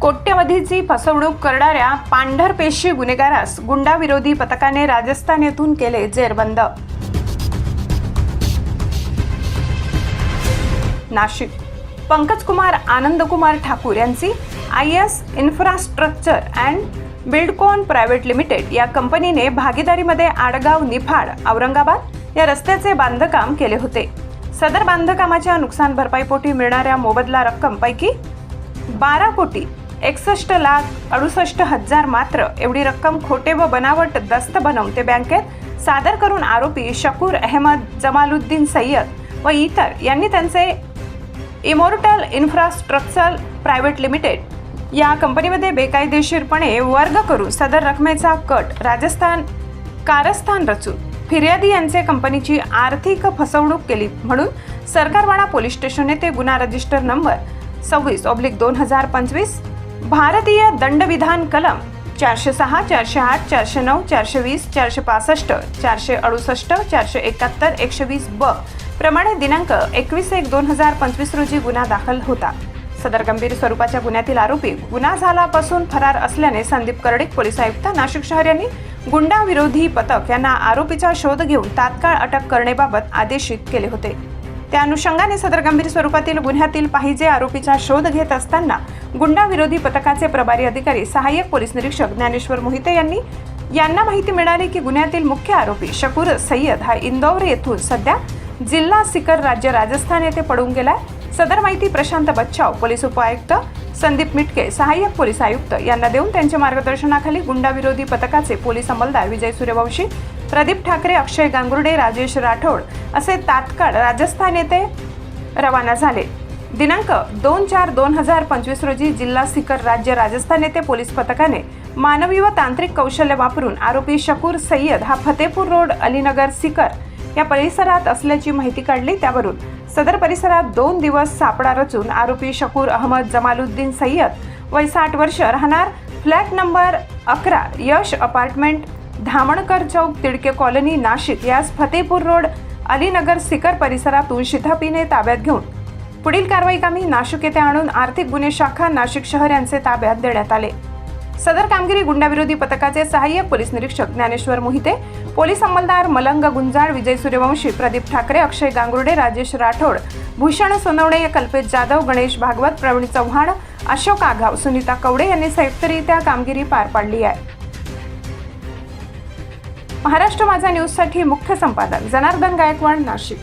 कोट्यवधीची फसवणूक करणाऱ्या पांढरपेशी गुन्हेगारास गुंडाविरोधी पथकाने राजस्थान येथून केले जेरबंद. नाशिक. पंकजकुमार आनंदकुमार ठाकूर यांची I S infrastructure and Buildcon private limited या कंपनीने भागीदारीमध्ये आडगाव निफाड औरंगाबाद या रस्त्याचे बांधकाम केले होते. सदर बांधकामाच्या नुकसान भरपाईपोटी मिळणाऱ्या मोबदला रक्कमपैकी बारा कोटी एकसष्ट लाख अडुसष्ट हजार मात्र एवढी रक्कम खोटे व बनावट दस्त बनवून ते बँकेत सादर करून आरोपी शकूर अहमद जमालुद्दीन सय्यद व इतर यांनी त्यांचे इमोर्टल इन्फ्रास्ट्रक्चर प्रायव्हेट लिमिटेड या कंपनीमध्ये बेकायदेशीरपणे वर्ग करून सदर रकमेचा कट राजस्थान कारस्थान रचून फिर्यादी यांचे कंपनीची आर्थिक फसवणूक केली म्हणून सरकारवाडा पोलीस स्टेशन येथे गुन्हा रजिस्टर नंबर सव्वीस ऑब्लिक दोन हजार पंचवीस भारतीय दंडविधान कलम चारशे सहा चारशे आठ चारशे नऊ चारशे वीस चारशे पासष्ट चारशे अडुसष्ट चारशे एकाहत्तर एकशे वीस ब प्रमाणे दिनांक एकवीस एक दोन हजार पंचवीस रोजी गुन्हा दाखल होता. सदर गंभीर स्वरूपाच्या गुन्ह्यातील आरोपी गुन्हा झालापासून फरार असल्याने संदीप कर्डिक पोलीस आयुक्त नाशिक शहर यांनी गुंडाविरोधी पथक यांना आरोपीचा शोध घेऊन तात्काळ अटक करण्याबाबत आदेशित केले होते. त्या अनुषंगाने सदर गंभीर स्वरूपातील गुन्ह्यातील पाहिजे आरोपीचा शोध घेत असताना गुंडाविरोधी पथकाचे प्रभारी अधिकारी सहाय्यक पोलीस निरीक्षक ज्ञानेश्वर मोहिते यांनी यांना माहिती मिळाली की गुन्ह्यातील मुख्य आरोपी शकूर सय्यद हा इंदौर येथून सध्या जिल्हा सिकर राज्य राजस्थान येथे पडून गेलाय. सदर माहिती प्रशांत बच्चाव पोलीस उपायुक्त संदीप मिटके सहाय्यक पोलीस आयुक्त यांना देऊन त्यांच्या मार्गदर्शनाखाली गुंडाविरोधी पथकाचे पोलीस अंमलदार विजय सूर्यवंशी प्रदीप ठाकरे अक्षय गांगुर्डे राजेश राठोड असे तात्काळ राजस्थान येथे रवाना झाले. दिनांक दोन चार दोन हजार पंचवीस रोजी जिल्हा सिकर राज्य राजस्थान येथे पोलीस पथकाने मानवी व तांत्रिक कौशल्य वापरून आरोपी शकूर सय्यद हा फतेपूर रोड अलीनगर सिकर या परिसरात असल्याची माहिती काढली त्यावरून. सदर परिसरात दोन दिवस सापळा रचून आरोपी शकूर अहमद जमालुद्दीन सय्यद वय साठ वर्ष राहणार फ्लॅट नंबर अकरा यश अपार्टमेंट धामणकर चौक तिडके कॉलनी नाशिक यास फतेपूर रोड अलीनगर सिकर परिसरातून शिथापीने ताब्यात घेऊन. पुढील कारवाई कामी नाशिक येथे आणून आर्थिक गुन्हे शाखा नाशिक शहर यांचे ताब्यात देण्यात आले. सदर कामगिरी गुंडाविरोधी पथकाचे सहाय्यक पोलीस निरीक्षक ज्ञानेश्वर मोहिते पोलीस अंमलदार मलंग गुंजाळ विजय सूर्यवंशी प्रदीप ठाकरे अक्षय गांगुर्डे राजेश राठोड भूषण सोनवणे कल्पेश जाधव गणेश भागवत प्रवीण चव्हाण अशोक आघाव सुनीता कवडे यांनी संयुक्तरित्या कामगिरी पार पाडली आहे. महाराष्ट्र माझा न्यूजसाठी मुख्य संपादक जनार्दन गायकवाड नाशिक.